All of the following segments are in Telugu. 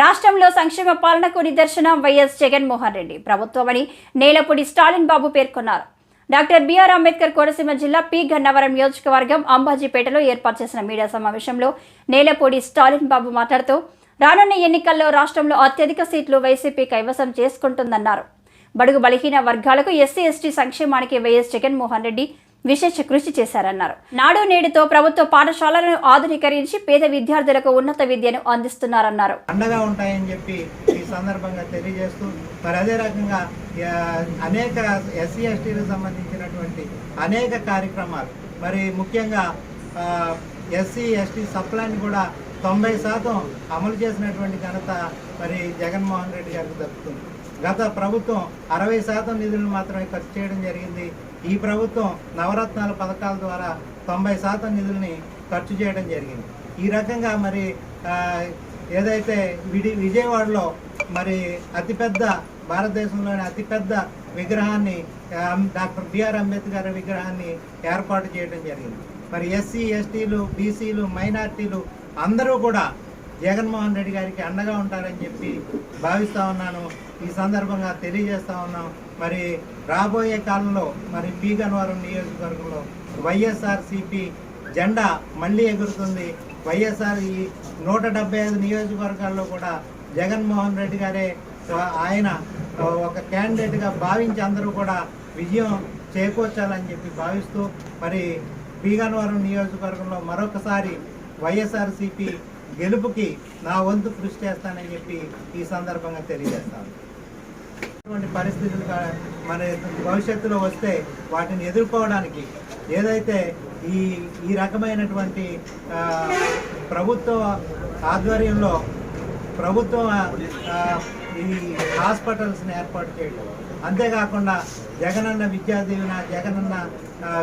రాష్ట్రంలో సంక్షేమ పాలనకు నిదర్శనం వైఎస్ జగన్మోహన్ రెడ్డి. ప్రభుత్వమని నేలపూడి స్టాలిన్ బాబు పేర్కొన్నారు. డాక్టర్ బిఆర్ అంబేద్కర్ కోనసీమ జిల్లా పి గన్నవరం నియోజకవర్గం అంబాజీపేటలో ఏర్పాటు చేసిన మీడియా సమావేశంలో నేలపూడి స్టాలిన్ బాబు మాట్లాడుతూ రానున్న ఎన్నికల్లో రాష్ట్రంలో అత్యధిక సీట్లు వైసీపీ కైవసం చేసుకుంటుందన్నారు. బడుగు బలహీన వర్గాలకు ఎస్సీ ఎస్టీ సంక్షేమానికి వైఎస్ జగన్మోహన్ రెడ్డి విశేష కృషి చేశారన్నారు. నాడు నేడుతో ప్రభుత్వ పాఠశాలలను ఆధునీకరించి పేద విద్యార్థులకు ఉన్నత విద్యను అందిస్తున్నారన్నారు. అండగా ఉంటాయని చెప్పి ఈ సందర్భంగా తెలియజేస్తూ మరి అదే రకంగా అనేక ఎస్సీ ఎస్టీలకు సంబంధించినటువంటి అనేక కార్యక్రమాలు మరి ముఖ్యంగా ఎస్సీ ఎస్టీ సప్లాన్ని కూడా తొంభై శాతం అమలు చేసినటువంటి ఘనత మరి జగన్మోహన్ రెడ్డి గారికి దక్కుతుంది. గత ప్రభుత్వం అరవై శాతం నిధులను మాత్రమే ఖర్చు చేయడం జరిగింది. ఈ ప్రభుత్వం నవరత్నాల పథకాల ద్వారా తొంభై శాతం నిధుల్ని ఖర్చు చేయడం జరిగింది. ఈ రకంగా మరి ఏదైతే విడి విజయవాడలో మరి అతిపెద్ద భారతదేశంలోని అతిపెద్ద విగ్రహాన్ని డాక్టర్ బిఆర్ అంబేద్కర్ విగ్రహాన్ని ఏర్పాటు చేయడం జరిగింది. మరి ఎస్సీ ఎస్టీలు బీసీలు మైనార్టీలు అందరూ కూడా జగన్మోహన్ రెడ్డి గారికి అండగా ఉంటారని చెప్పి భావిస్తూ ఉన్నాను. ఈ సందర్భంగా తెలియజేస్తా ఉన్నాం. మరి రాబోయే కాలంలో మరి పీ. గన్నవరం నియోజకవర్గంలో వైఎస్ఆర్ సిపి జెండా మళ్ళీ ఎగురుతుంది. వైఎస్ఆర్ ఈ నూట డెబ్బై ఐదు నియోజకవర్గాల్లో కూడా జగన్మోహన్ రెడ్డి గారే ఆయన ఒక క్యాండిడేట్గా భావించి అందరూ కూడా విజయం చేకూర్చాలని చెప్పి భావిస్తూ మరి పీగన్వరం నియోజకవర్గంలో మరొకసారి వైఎస్ఆర్సిపి గెలుపుకి నా వంతు కృషి చేస్తానని చెప్పి ఈ సందర్భంగా తెలియజేస్తాను. అటువంటి పరిస్థితులు మన భవిష్యత్తులో వస్తే వాటిని ఎదుర్కోవడానికి ఏదైతే ఈ ఈ రకమైనటువంటి ప్రభుత్వ ఆధ్వర్యంలో ప్రభుత్వం ఈ హాస్పిటల్స్ని ఏర్పాటు చేయడం అంతేకాకుండా జగనన్న విద్యా దీవెన జగనన్న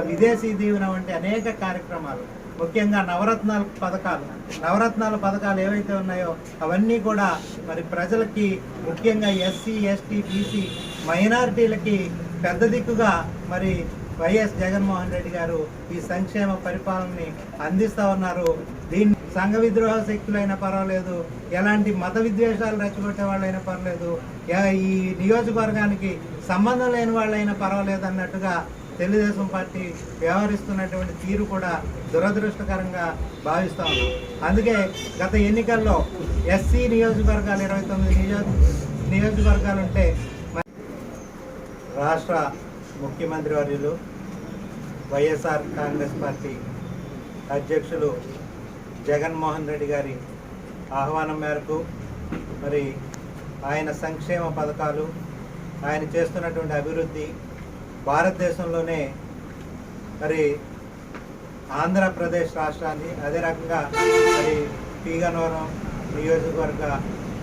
విదేశీ దీవెన వంటి అనేక కార్యక్రమాలు ముఖ్యంగా నవరత్నాల పథకాలు. నవరత్నాల పథకాలు ఏవైతే ఉన్నాయో అవన్నీ కూడా మరి ప్రజలకి ముఖ్యంగా ఎస్సీ ఎస్టీ బీసీ మైనారిటీలకి పెద్ద దిక్కుగా మరి వైఎస్ జగన్మోహన్ రెడ్డి గారు ఈ సంక్షేమ పరిపాలనని అందిస్తూ ఉన్నారు. దీన్ని సంఘ విద్రోహ శక్తులైనా పర్వాలేదు ఎలాంటి మత విద్వేషాలు రెచ్చగొట్టే వాళ్ళైనా పర్వాలేదు ఈ నియోజకవర్గానికి సంబంధం లేని వాళ్ళైనా పర్వాలేదు అన్నట్టుగా తెలుగుదేశం పార్టీ వ్యవహరిస్తున్నటువంటి తీరు కూడా దురదృష్టకరంగా భావిస్తా ఉన్నాం. అందుకే గత ఎన్నికల్లో ఎస్సీ నియోజకవర్గాలు ఇరవై తొమ్మిది నియోజ నియోజకవర్గాలు ఉంటే రాష్ట్ర ముఖ్యమంత్రి వర్యులు వైఎస్ఆర్ కాంగ్రెస్ పార్టీ అధ్యక్షులు జగన్మోహన్ రెడ్డి గారి ఆహ్వానం మేరకు మరి ఆయన సంక్షేమ పథకాలు ఆయన చేస్తున్నటువంటి అభివృద్ధి భారతదేశంలోనే మరి ఆంధ్రప్రదేశ్ రాష్ట్రాన్ని అదే రకంగా మరి పీగనవరం నియోజకవర్గ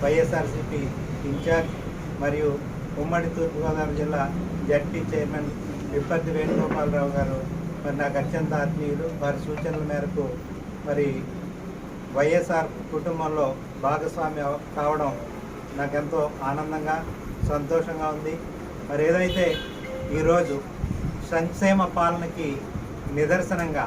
వైఎస్ఆర్సిపి ఇన్ఛార్జ్ మరియు ఉమ్మడి తూర్పుగోదావరి జిల్లా జడ్పీ చైర్మన్ విప్పర్తి వేణుగోపాలరావు గారు మరి నాకు అత్యంత ఆత్మీయులు. వారి సూచనల మేరకు మరి వైఎస్ఆర్ కుటుంబంలో భాగస్వామి కావడం నాకెంతో ఆనందంగా సంతోషంగా ఉంది. మరి ఏదైతే ఈరోజు సంక్షేమ పాలనకి నిదర్శనంగా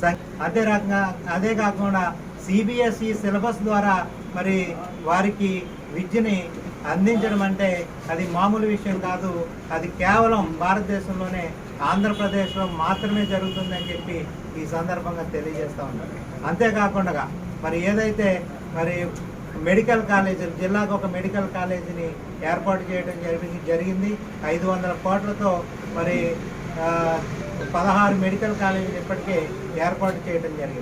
సం- అదే రకంగా అదే కాకుండా సిబిఎస్ఈ సిలబస్ ద్వారా మరి వారికి విద్యని అందించడం అంటే అది మామూలు విషయం కాదు. అది కేవలం భారతదేశంలోనే ఆంధ్రప్రదేశ్లో మాత్రమే జరుగుతుందని చెప్పి ఈ సందర్భంగా తెలియజేస్తా ఉన్నాను. అంతేకాకుండా మరి ఏదైతే మరి మెడికల్ కాలేజీలు జిల్లాకు ఒక మెడికల్ కాలేజీని ఏర్పాటు చేయడం జరిగి జరిగింది. ఐదు వందల కోట్లతో మరి పదహారు మెడికల్ కాలేజీలు ఇప్పటికే ఏర్పాటు చేయడం జరిగింది.